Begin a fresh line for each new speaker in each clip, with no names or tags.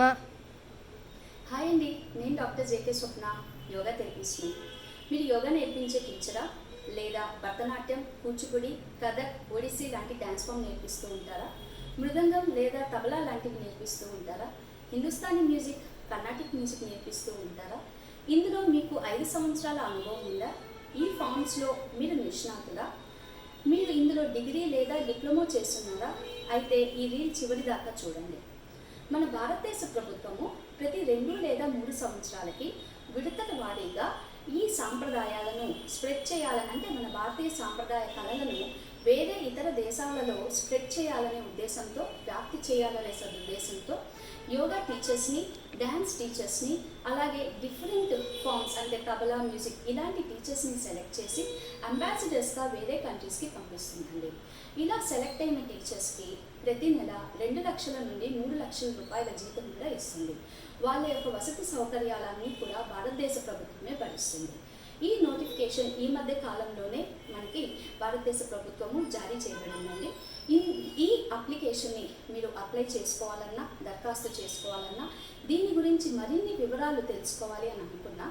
మా
హాయ్ అండి నేను డాక్టర్ జేకే స్వప్న యోగా థెరపిస్ట్ని. మీరు యోగా నేర్పించే టీచరా? లేదా భరతనాట్యం కూచిపూడి కథక్ ఒడిస్సీ లాంటి డ్యాన్స్ ఫామ్ నేర్పిస్తూ ఉంటారా? మృదంగం లేదా తబలా లాంటివి నేర్పిస్తూ ఉంటారా? హిందుస్థానీ మ్యూజిక్ కర్ణాటిక్ మ్యూజిక్ నేర్పిస్తూ ఉంటారా? ఇందులో మీకు ఐదు సంవత్సరాల అనుభవం ఉందా? ఈ ఫామ్స్లో మీరు నిష్ణాతులా? మీరు ఇందులో డిగ్రీ లేదా డిప్లొమా చేస్తున్నారా? అయితే ఈ రీల్ చివరి దాకా చూడండి. భారతదేశ ప్రభుత్వము ప్రతి రెండు లేదా మూడు సంవత్సరాలకి విడతల వారీగా ఈ సాంప్రదాయాలను స్ప్రెడ్ చేయాలనంటే మన భారతీయ సాంప్రదాయ కళలను వేరే ఇతర దేశాలలో స్ప్రెడ్ చేయాలనే ఉద్దేశంతో వ్యాప్తి చేయాలనే సదుద్దేశంతో యోగా టీచర్స్ని డ్యాన్స్ టీచర్స్ని అలాగే డిఫరెంట్ ఫామ్స్ అంటే తబలా మ్యూజిక్ ఇలాంటి టీచర్స్ని సెలెక్ట్ చేసి అంబాసిడర్స్గా వేరే కంట్రీస్కి పంపిస్తుందండి. ఇలా సెలెక్ట్ అయిన టీచర్స్కి ప్రతి నెల రెండు లక్షల నుండి మూడు లక్షల రూపాయల జీతం కూడా ఇస్తుంది. వాళ్ళ యొక్క వసతి సౌకర్యాలన్నీ కూడా భారతదేశ ప్రభుత్వమే భరిస్తుంది. ఈ నోటిఫికేషన్ ఈ మధ్య కాలంలోనే మనకి భారతదేశ ప్రభుత్వము జారీ చేయబడిందండి. ఈ ఈ అప్లికేషన్ని మీరు అప్లై చేసుకోవాలన్నా దరఖాస్తు చేసుకోవాలన్నా దీని గురించి మరిన్ని వివరాలు తెలుసుకోవాలి అని అనుకున్నా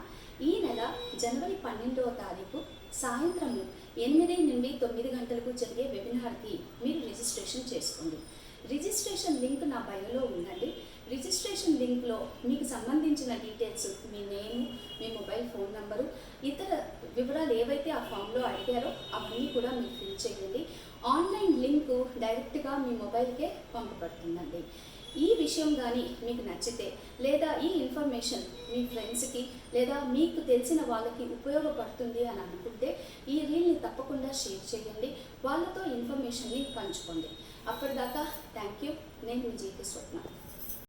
ఈ నెల జనవరి పన్నెండవ తారీఖు సాయంత్రం ఎనిమిది నుండి తొమ్మిది గంటలకు జరిగే వెబినార్కి మీరు రిజిస్ట్రేషన్ చేసుకోండి. రిజిస్ట్రేషన్ లింక్ నా బయోలో ఉందండి. రిజిస్ట్రేషన్ లింక్లో మీకు సంబంధించిన డీటెయిల్స్ మీ నేమ్ మీ మొబైల్ ఫోన్ నంబరు ఇతర వివరాలు ఏవైతే ఆ ఫామ్లో అడిగారో అవన్నీ కూడా మీరు ఫిల్ చేయండి. ఆన్లైన్ లింక్ డైరెక్ట్గా మీ మొబైల్కే పంపబడుతుందండి. ఈ విషయం కానీ మీకు నచ్చితే లేదా ఈ ఇన్ఫర్మేషన్ మీ ఫ్రెండ్స్కి లేదా మీకు తెలిసిన వాళ్ళకి ఉపయోగపడుతుంది అని అనుకుంటే ఈ రీల్ని తప్పకుండా షేర్ చేయండి. వాళ్ళతో ఇన్ఫర్మేషన్ని పంచుకోండి. అప్పటిదాకా థ్యాంక్ యూ నేను మీ జీకే స్వప్న.